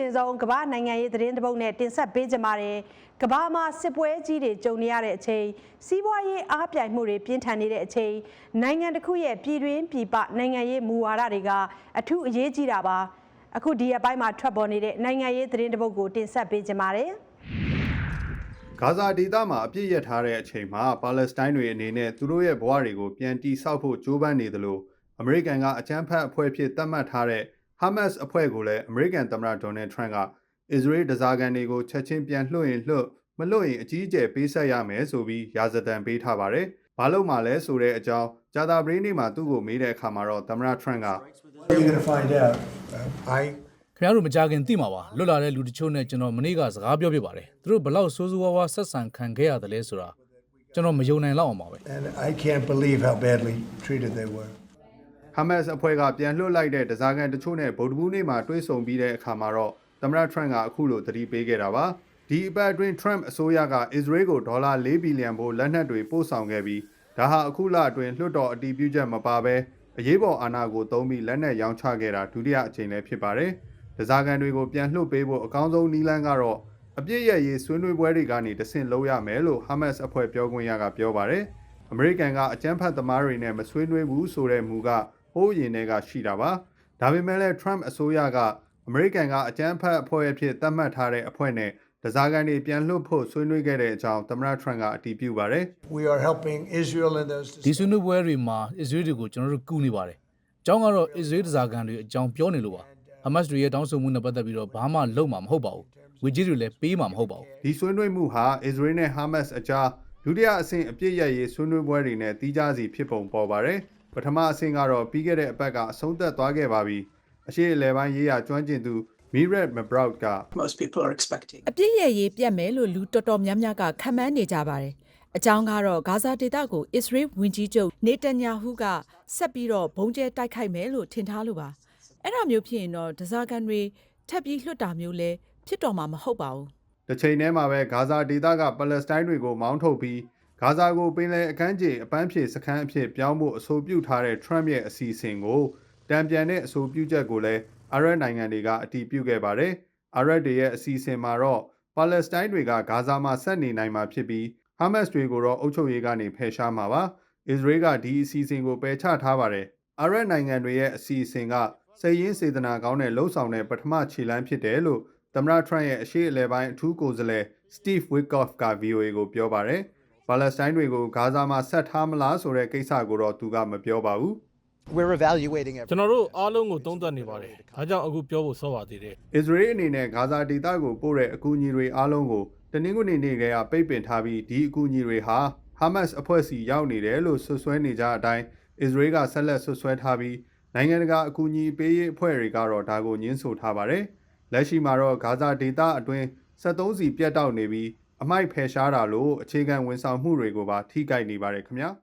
ရင်ဆုံးကမ္ဘာနိုင်ငံရေးသတင်းတစ်ပုဒ်နဲ့တင်ဆက်ပေးကြပါတယ်ကမ္ဘာမှာစစ်ပွဲကြီးတွေကြုံနေရတဲ့အချိန်စီးပွားရေးအားပြိုင်မှုတွေပြင်းထန်နေတဲ့အချိန်နိုင်ငံတစ်ခုရဲ့ပြည်တွင်းပြည်ပနိုင်ငံရေးမူဝါဒတွေကအထူးအရေးကြီးတာပါအခုဒီအပိုင်းမှာထွက်ပေါ်နေတဲ့နိုင်ငံရေးသတင်းတစ်ပုဒ်ကိုတင်ဆက်ပေးကြပါတယ်ဂါဇာဒေသမှာအပြစ်ရထားတဲ့အချိန်မှာပါလက်စတိုင်းတွေအနေနဲ့သူတို့ရဲ့ဘဝတွေကိုပြန်တီဆောက်ဖို့ကြိုးပမ်းနေသလိုအမေရိကန်ကအကြမ်းဖက်အဖွဲ့အဖြစ်သတ်မှတ်ထားတဲ့ Hamas အဖွဲ့ကိုလည်းအမေရိကန်သမ္မတဒေါ်နယ်ထရန့်ကအစ္စရေးဒဇာကန်တွေကိုချက်ချင်းပြန်လွှတ်ရင်လွှတ်မလွှတ်ရင်အကြီးအကျယ်ပေးဆက်ရမယ်ဆိုပြီးရာဇသံပေးထားပါတယ်။ဘာလို့မှလဲဆိုတဲ့အကြောင်းဂျာတာဘရင်းနေ့မှာသူ့ကိုမေးတဲ့အခါမှာတော့သမ္မတထရန့်က What are you going to find out? Uh, I ခင်ဗျားတို့မကြခင်သိမှာပါလွတ်လာတဲ့လူတချို့နဲ့ကျွန်တော်မနေ့ကစကားပြောပြပါတယ်သူတို့ဘလောက်ဆိုးဆိုးဝါးဝါဆက်ဆံခံခဲ့ရတယ်လဲဆိုတာကျွန်တော်မယုံနိုင်လောက်အောင်ပါပဲ and I can't believe how badly treated they were. Hamas အဖွဲ့ကပြန်လွှတ်လိုက်တဲ့ဒဇာကန်တချို့နဲ့ဗုဒ္ဓဘူးနေ့မှာတွေ့ဆုံပြီးတဲ့အခါမှာတော့သမ္မတထရန့်ကအခုလိုသတိပေးခဲ့တာပါဒီအပတ်အတွင်း Trump အစိုးရကအစ္စရေးကိုဒေါ်လာ၄ဘီလီယံဘို့လက်နက်တွေပို့ဆောင်ခဲ့ပြီးဒါဟာအခုလအတွင်းလွှတ်တော်အတည်ပြုချက်မပါဘဲအရေးပေါ်အာဏာကိုသုံးပြီးလက်နက်ရောင်းချခဲ့တာဒုတိယအကြိမ်လည်းဖြစ်ပါတယ်ဒဇာကန်တွေကိုပြန်လွှတ်ပေးဖို့အကောင်းဆုံးနည်းလမ်းကတော့အပြစ်ရရေးဆွေးနွေးပွဲတွေကနေတဆင့်လုပ်ရမယ်လို့ Hamas အဖွဲ့ပြောခွင့်ရကပြောပါတယ်အမေရိကန်ကအကြမ်းဖက်သမားတွေနဲ့မဆွေးနွေးဘူးဆိုတဲ့မူက ဟိုးရင်တွေကရှိတာပါ။ဒါပေမဲ့လည်း Trump အစိုးရကအမေရိကန်ကအကြမ်းဖက်အဖွဲ့အဖြစ်သတ်မှတ်ထားတဲ့အဖွဲ့နဲ့ဒဇာကန်တွေပြန်လွှတ်ဖို့ဆွေးနွေးခဲ့တဲ့အကြောင်းသမ္မတ Trump ကအတည်ပြုပါတယ် We are helping Israel in those ဒီဆွေးနွေးပွဲတွေမှာအစ္စရေးတွေကိုကျွန်တော်တို့ကူနေပါတယ်အကြောင်းကတော့အစ္စရေးတစားကန်တွေအကြောင်းပြောနေလို့ပါဟမတ်တွေရဲ့တောင်းဆိုမှုနဲ့ပတ်သက်ပြီးတော့ဘာမှလုပ်မှာမဟုတ်ပါဘူးဝေကြီးတွေလည်းပေးမှာမဟုတ်ပါဘူး။ဒီဆွေးနွေးမှုဟာ Israel နဲ့ Hamas အကြားဒုတိယအဆင့်အပြစ်ရရေးဆွေးနွေးပွဲတွေနဲ့တီးခြားစီဖြစ်ပုံပေါ်ပါတယ်။ ပထမအဆင့်ကတော့ပြီးခဲ့တဲ့အပတ်ကအဆုံးသက်သွားခဲ့ပါပြီ။အရှိအလဲပိုင်းရေးရာကျွမ်းကျင်သူ Mirat Mabrout က most people are expecting. အပြစ်ရဲ့ရေးပြတ်မယ်လို့လူတော်တော်များများကခံမှန်းနေကြပါတယ်။အကြောင်းကတော့ဂါဇာဒေသကိုအစ္စရေးဝန်ကြီးချုပ်နေတန်ညာဟုကဆက်ပြီးတော့ဘုံကျဲတိုက်ခိုက်မယ်လို့ထင်ထားလို့ပါ။အဲ့ဒါမျိုးဖြစ်ရင်တော့ဒဇာကန်တွေထပ်ပြီးလွှတ်တာမျိုးလဲဖြစ်တော်မှာမဟုတ်ပါဘူး။တစ်ချိန်တည်းမှာပဲဂါဇာဒေသကပါလက်စတိုင်းတွေကိုမောင်းထုတ်ပြီး ဂါဇာကိုပင်လယ်အခန်းကျင်အပန်းဖြေစခန်းအဖြစ်ပြောင်းဖို့အဆိုပြုထားတဲ့ Trump ရဲ့အစီအစဉ်ကိုတံပြန်တဲ့အဆိုပြုချက်ကိုလည်းအာရပ်နိုင်ငံတွေကအတည်ပြုခဲ့ပါတယ်။အာရပ်တွေရဲ့အစီအစဉ်မှာတော့ပါလက်စတိုင်းတွေကဂါဇာမှာဆက်နေနိုင်မှာဖြစ်ပြီးဟာမတ်စ်တွေကိုတော့အုပ်ချုပ်ရေးကနေဖယ်ရှားမှာပါ။အစ္စရေးကဒီအစီအစဉ်ကိုပယ်ချထားပါတယ်။အာရပ်နိုင်ငံတွေရဲ့အစီအစဉ်ကစိတ်ရင်းစေတနာကောင်းတဲ့လှုပ်ဆောင်တဲ့ပထမခြေလှမ်းဖြစ်တယ်လို့သမ္မတထရန့်ရဲ့အရှိအလဲပိုင်းအထူးကိုယ်စားလှယ် Steve Witkoff က VOA ကိုပြောပါတယ်။ ပါလက်စတိုင်းတွေကိုဂါဇာမှာဆက်ထားမလားဆိုတဲ့ကိစ္စကိုတော့သူကမပြောပါဘူး We're evaluating ကျွ everything. န်တော်တို့အားလုံးကိုသုံးသပ်နေပါတယ်။ဒါကြောင့်အခုပြောဖို့စောပါသေးတယ်။အစ္စရေးအနေနဲ့ဂါဇာဒေသကိုပို့တဲ့အကူအညီတွေအားလုံးကိုတနင်္ဂနွေနေ့ကပိတ်ပင်ထားပြီးဒီအကူအညီတွေဟာဟာမတ်စ်အဖွဲ့စီရောက်နေတယ်လို့ဆွဆွဲနေကြအတိုင်းအစ္စရေးကဆက်လက်ဆွဆွဲထားပြီးနိုင်ငံတကာအကူအညီပေးရေးအဖွဲ့တွေကတော့ဒါကိုညှင်းဆိုထားပါတယ်။လက်ရှိမှာတော့ဂါဇာဒေသအတွင်း73စီပြတ်တောက်နေပြီး အမိုက်ဖယ်ရှားတာလို့အခြေခံဝန်ဆောင်မှုတွေကိုပါထိခိုက်နေပါတယ်ခင်ဗျာ။